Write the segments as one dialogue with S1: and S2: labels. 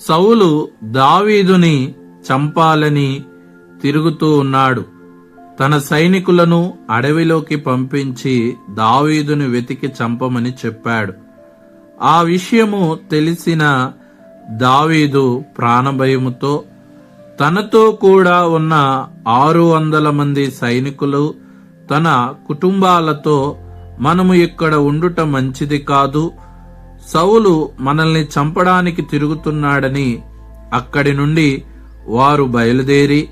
S1: సౌలు దావీదుని చంపాలని తిరుగుతూ ఉన్నాడు. తన సైనికులను అడవిలోకి పంపించి దావీదుని వెతికి చంపమని చెప్పాడు. ఆ విషయము తెలిసిన దావీదు ప్రాణభయముతో తనతో కూడా ఉన్న ఆరు వందల మంది సైనికులు తన కుటుంబాలతో మనము ఇక్కడ ఉండుట మంచిది కాదు సౌలు మనల్ని చంపడానికి తిరుగుతున్నాడని అక్కడి నుండి వారు బయలుదేరి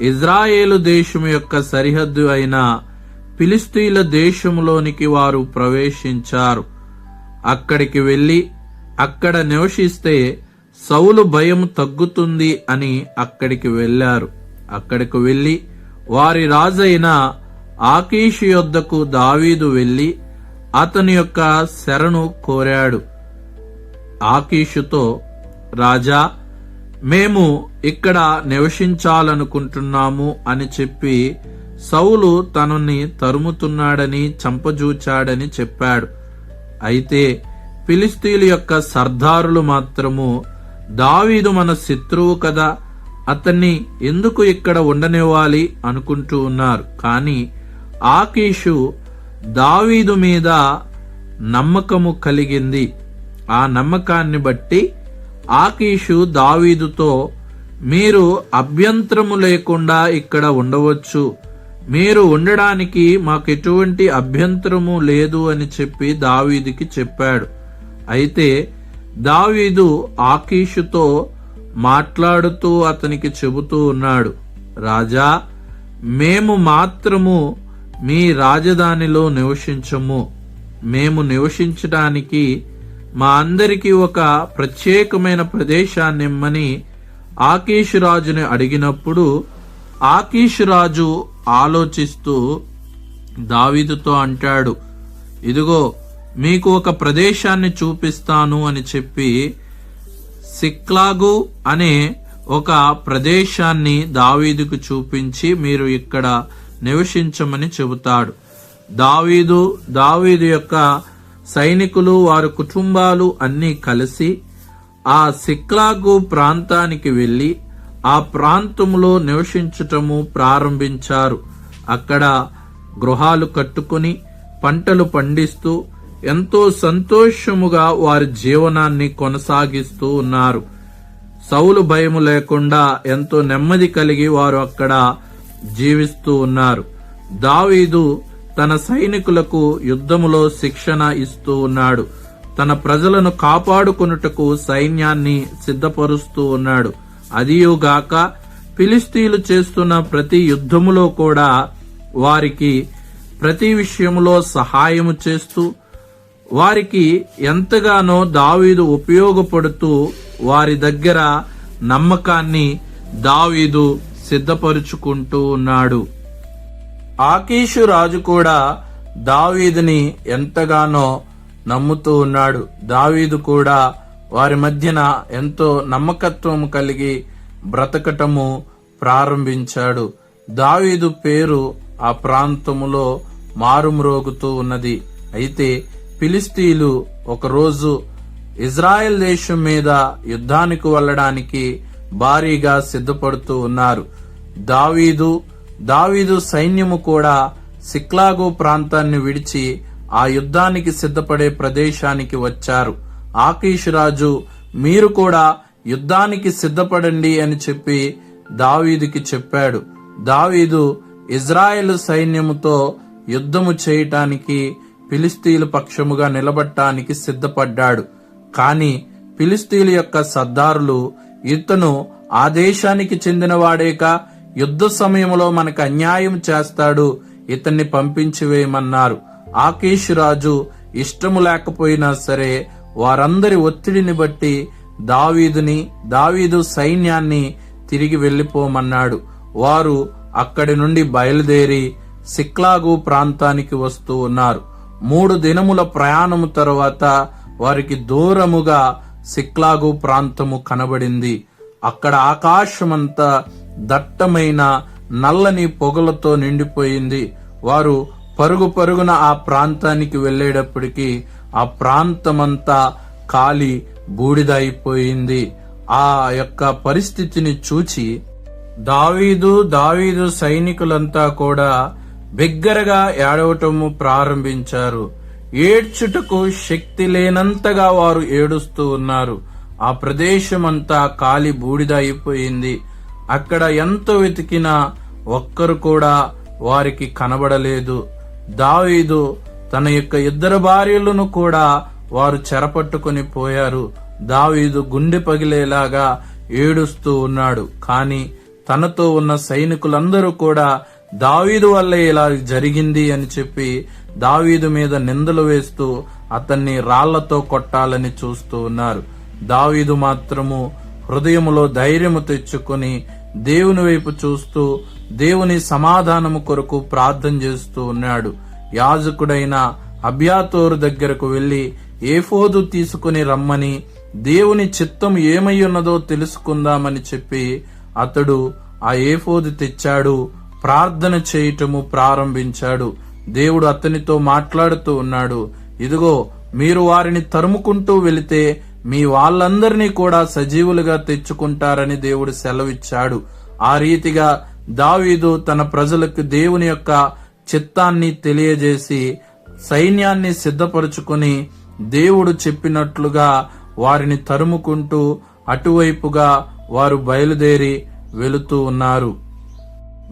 S1: ఇజ్రాయేలు దేశం యొక్క సరిహద్దు అయిన ఫిలిస్తీన్ల దేశంలోనికి వారు ప్రవేశించారు. అక్కడికి వెళ్ళి అక్కడ నివసిస్తే సౌలు భయం తగ్గుతుంది అని అక్కడికి వెళ్ళారు అక్కడికి వెళ్ళి వారి రాజైన ఆకీషు యొద్దకు దావీదు వెళ్ళి అతని యొక్క శరణు కోరాడు. ఆకీషుతో రాజా మేము ఇక్కడ నివసించాలనుకుంటున్నాము అని చెప్పి సౌలు తనని తరుముతున్నాడని చంపజూచాడని చెప్పాడు. అయితే ఫిలిస్తీన్ల యొక్క సర్దారులు మాత్రము దావీదు మన శత్రువు కదా అతన్ని ఎందుకు ఇక్కడ ఉండనివ్వాలి అనుకుంటూ ఉన్నారు. కానీ ఆకీషు దావీదు మీద నమ్మకము కలిగింది. ఆ నమ్మకాన్ని బట్టి ఆకీషు దావీదుతో మీరు అభ్యంతరము లేకుండా ఇక్కడ ఉండవచ్చు. మీరు ఉండడానికి మాకు ఎటువంటి అభ్యంతరము లేదు అని చెప్పి దావీదుకి చెప్పాడు. అయితే దావీదు ఆకీషుతో మాట్లాడుతూ అతనికి చెబుతూ ఉన్నాడు రాజా మేము మాత్రము మీ రాజధానిలో నివసించము. మేము నివసించడానికి మా అందరికీ ఒక ప్రత్యేకమైన ప్రదేశాన్ని ఇమ్మని ఆకీషు రాజుని అడిగినప్పుడు ఆకీష్ రాజు ఆలోచిస్తూ దావీదుతో అంటాడు ఇదిగో మీకు ఒక ప్రదేశాన్ని చూపిస్తాను అని చెప్పి సిక్లాగు అనే ఒక ప్రదేశాన్ని దావీదుకు చూపించి మీరు ఇక్కడ నివసించమని చెబుతాడు. దావీదు దావీదు యొక్క సైనికులు వారి కుటుంబాలు అన్నీ కలిసి ఆ సిక్లాగు ప్రాంతానికి వెళ్ళి ఆ ప్రాంతంలో నివసించటము ప్రారంభించారు. అక్కడ గృహాలు కట్టుకుని పంటలు పండిస్తూ ఎంతో సంతోషముగా వారి జీవనాన్ని కొనసాగిస్తూ ఉన్నారు. సౌలు భయము లేకుండా ఎంతో నెమ్మది కలిగి వారు అక్కడ జీవిస్తూ ఉన్నారు. దావీదు తన సైనికులకు యుద్ధములో శిక్షణ ఇస్తూ ఉన్నాడు. తన ప్రజలను కాపాడుకొనుటకు సైన్యాన్ని సిద్ధపరుస్తూ ఉన్నాడు. అదియుగాక ఫిలిస్తీన్లు చేస్తున్న ప్రతి యుద్ధములో కూడా వారికి ప్రతి విషయంలో సహాయము చేస్తూ వారికి ఎంతగానో దావీదు ఉపయోగపడుతూ వారి దగ్గర నమ్మకాన్ని దావీదు సిద్ధపరుచుకుంటూ ఉన్నాడు. ఆకీషు రాజు కూడా దావీదుని ఎంతగానో నమ్ముతూ ఉన్నాడు. దావీదు కూడా వారి మధ్యన ఎంతో నమ్మకత్వం కలిగి బ్రతకటము ప్రారంభించాడు. దావీదు పేరు ఆ ప్రాంతములో మారుమ్రోగుతూ ఉన్నది. అయితే ఫిలిస్తీలు ఒకరోజు ఇజ్రాయెల్ దేశం మీద యుద్ధానికి వెళ్ళడానికి భారీగా సిద్ధపడుతూ ఉన్నారు. దావీదు దావీదు సైన్యము కూడా సిక్లాగో ప్రాంతాన్ని విడిచి ఆ యుద్ధానికి సిద్ధపడే ప్రదేశానికి వచ్చారు. ఆకీష్ రాజు మీరు కూడా యుద్ధానికి సిద్ధపడండి అని చెప్పి దావీదుకి చెప్పాడు. దావీదు ఇజ్రాయెల్ సైన్యముతో యుద్ధము చేయటానికి ఫిలిస్తీన్ల పక్షముగా నిలబడటానికి సిద్ధపడ్డాడు. కాని ఫిలిస్తీన్ల యొక్క సర్దారులు ఇతను ఆ దేశానికి చెందినవాడేక యుద్ధ సమయంలో మనకు అన్యాయం చేస్తాడు ఇతన్ని పంపించివేయమన్నారు. ఆకేష్ రాజు ఇష్టము లేకపోయినా సరే వారందరి ఒత్తిడిని బట్టి దావీదుని దావీదు సైన్యాన్ని తిరిగి వెళ్ళిపోమన్నాడు వారు అక్కడి నుండి బయలుదేరి సిక్లాగు ప్రాంతానికి వస్తూ ఉన్నారు. మూడు దినముల ప్రయాణము తరువాత వారికి దూరముగా సిక్లాగు ప్రాంతము కనబడింది. అక్కడ ఆకాశమంతా దట్టమైన నల్లని పొగలతో నిండిపోయింది. వారు పరుగు పరుగున ఆ ప్రాంతానికి వెళ్ళేటప్పటికీ ఆ ప్రాంతమంతా కాలి బూడిదైపోయింది. ఆ యొక్క పరిస్థితిని చూచి దావీదు దావీదు సైనికులంతా కూడా బిగ్గరగా ఏడవటము ప్రారంభించారు. ఏడ్చుటకు శక్తి లేనంతగా వారు ఏడుస్తూ ఉన్నారు. ఆ ప్రదేశమంతా కాలి బూడిద అయిపోయింది. అక్కడ ఎంత వెతికినా ఒక్కరు కూడా వారికి కనబడలేదు. దావీదు తన యొక్క ఇద్దరు భార్యలను కూడా వారు చెరపట్టుకుని పోయారు. దావీదు గుండె పగిలేలాగా ఏడుస్తూ ఉన్నాడు. కాని తనతో ఉన్న సైనికులందరూ కూడా దావీదు వల్లే ఇలా జరిగింది అని చెప్పి దావీదు మీద నిందలు వేస్తూ అతన్ని రాళ్ళతో కొట్టాలని చూస్తూ ఉన్నారు. దావీదు మాత్రము హృదయములో ధైర్యము తెచ్చుకొని దేవుని వైపు చూస్తూ దేవుని సమాధానము కొరకు ప్రార్థన చేస్తూ ఉన్నాడు. యాజకుడైన అభ్యాతోరు దగ్గరకు వెళ్ళి ఏఫోదు తీసుకుని రమ్మని దేవుని చిత్తం ఏమై ఉన్నదో తెలుసుకుందామని చెప్పి అతడు ఆ ఏఫోదు తెచ్చాడు ప్రార్థన చేయటము ప్రారంభించాడు. దేవుడు అతనితో మాట్లాడుతూ ఉన్నాడు ఇదిగో మీరు వారిని తరుముకుంటూ వెళితే మీ వాళ్ళందరినీ కూడా సజీవులుగా తెచ్చుకుంటారని దేవుడు సెలవిచ్చాడు. ఆ రీతిగా దావీదు తన ప్రజలకు దేవుని యొక్క చిత్తాన్ని తెలియజేసి సైన్యాన్ని సిద్ధపరుచుకుని దేవుడు చెప్పినట్లుగా వారిని తరుముకుంటూ అటువైపుగా వారు బయలుదేరి వెళుతూ ఉన్నారు.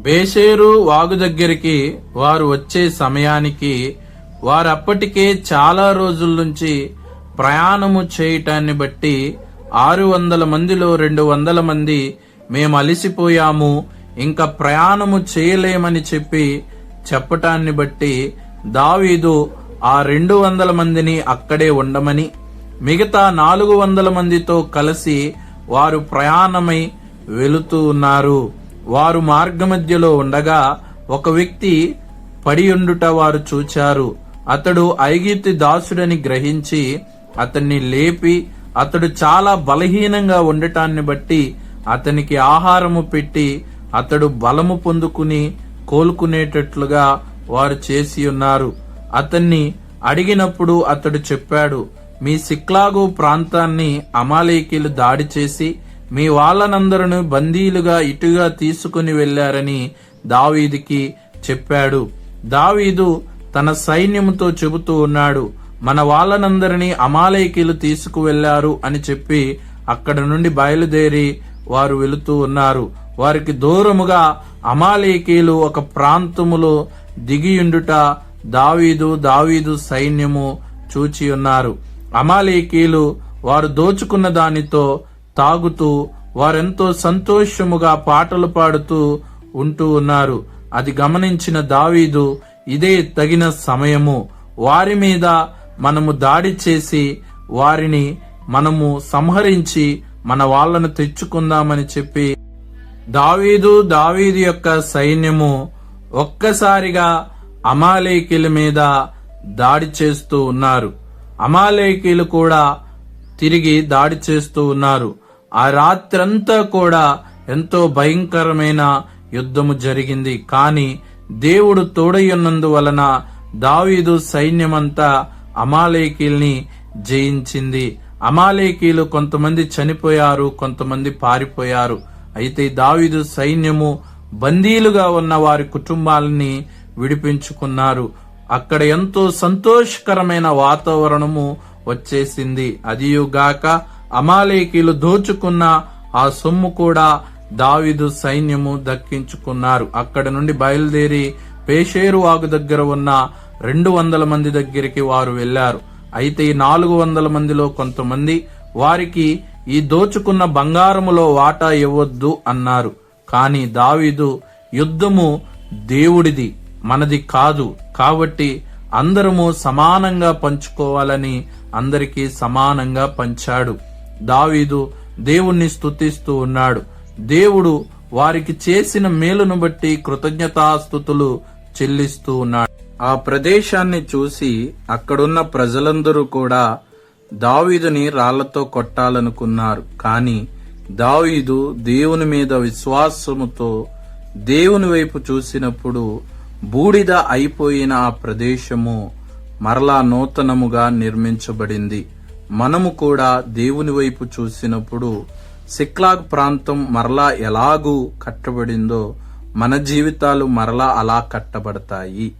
S1: బేషేరు వాగు దగ్గరికి వారు వచ్చే సమయానికి వారప్పటికే చాలా రోజుల నుంచి ప్రయాణము చేయటాన్ని బట్టి ఆరు వందల మందిలో రెండు వందల మంది మేము అలసిపోయాము ఇంకా ప్రయాణము చేయలేమని చెప్పి చెప్పటాన్ని బట్టి దావీదు ఆ రెండు వందల మందిని అక్కడే ఉండమని మిగతా నాలుగు వందల మందితో కలిసి వారు ప్రయాణమై వెళుతూ ఉన్నారు. వారు మార్గమధ్యలో ఉండగా ఒక వ్యక్తి పడియుండుట వారు చూచారు. అతడు ఐగిప్తి దాసుడని గ్రహించి అతన్ని లేపి అతడు చాలా బలహీనంగా ఉండటాన్ని బట్టి అతనికి ఆహారము పెట్టి అతడు బలము పొందుకుని కోలుకునేటట్లుగా వారు చేసి ఉన్నారు. అతన్ని అడిగినప్పుడు అతడు చెప్పాడు మీ సిక్లాగు ప్రాంతాన్ని అమాలేకీలు దాడి చేసి మీ వాళ్ళనందరూ బందీలుగా ఇటుగా తీసుకుని వెళ్ళారని దావీదికి చెప్పాడు. దావీదు తన సైన్యముతో చెబుతూ ఉన్నాడు మన వాళ్ళనందరినీ అమాలయకీలు తీసుకువెళ్ళారు అని చెప్పి అక్కడ నుండి బయలుదేరి వారు వెళుతూ ఉన్నారు. వారికి దూరముగా అమాలేకీలు ఒక ప్రాంతములో దిగియుండుట దావీదు దావీదు సైన్యము చూచి ఉన్నారు. అమాలేకీలు వారు దోచుకున్న దానితో తాగుతూ వారెంతో సంతోషముగా పాటలు పాడుతూ ఉంటూ ఉన్నారు. అది గమనించిన దావీదు ఇదే తగిన సమయము. వారి మీద మనము దాడి చేసి వారిని మనము సంహరించి మన వాళ్ళను తెచ్చుకుందామని చెప్పి దావీదు దావీదు యొక్క సైన్యము ఒక్కసారిగా అమాలేకీల మీద దాడి చేస్తూ ఉన్నారు. అమాలేకీలు కూడా తిరిగి దాడి చేస్తూ ఉన్నారు. ఆ రాత్రంతా కూడా ఎంతో భయంకరమైన యుద్ధము జరిగింది. కాని దేవుడు తోడయ్యున్నందువలన దావీదు సైన్యమంతా అమాలేకీల్ని జయించింది. అమాలేకీలు కొంతమంది చనిపోయారు కొంతమంది పారిపోయారు. అయితే దావీదు సైన్యము బందీలుగా ఉన్న వారి కుటుంబాలని విడిపించుకున్నారు. అక్కడ ఎంతో సంతోషకరమైన వాతావరణము వచ్చేసింది. అదియుగాక అమాలేకీలు దోచుకున్న ఆ సొమ్ము కూడా దావిదు సైన్యము దక్కించుకున్నారు. అక్కడ నుండి బయలుదేరి పేషేరు వాగు దగ్గర ఉన్న రెండు వందల మంది దగ్గరికి వారు వెళ్ళారు అయితే ఈ నాలుగు వందల మందిలో కొంతమంది వారికి ఈ దోచుకున్న బంగారములో వాటా ఇవ్వద్దు అన్నారు. కాని దావీదు యుద్ధము దేవుడిది మనది కాదు. కాబట్టి అందరము సమానంగా పంచుకోవాలని అందరికీ సమానంగా పంచాడు. దావీదు దేవుణ్ణి స్తుతిస్తూ ఉన్నాడు. దేవుడు వారికి చేసిన మేలును బట్టి కృతజ్ఞతాస్థుతులు చెల్లిస్తూ ఉన్నాడు. ఆ ప్రదేశాన్ని చూసి అక్కడున్న ప్రజలందరూ కూడా దావీదుని రాళ్ళతో కొట్టాలనుకున్నారు. కాని దావీదు దేవుని మీద విశ్వాసముతో దేవుని వైపు చూసినప్పుడు బూడిద అయిపోయిన ఆ ప్రదేశము మరలా నూతనముగా నిర్మించబడింది. మనము కూడా దేవుని వైపు చూసినప్పుడు సిక్లాగ్ ప్రాంతం మరలా ఎలాగూ కట్టబడిందో మన జీవితాలు మరలా అలా కట్టబడతాయి.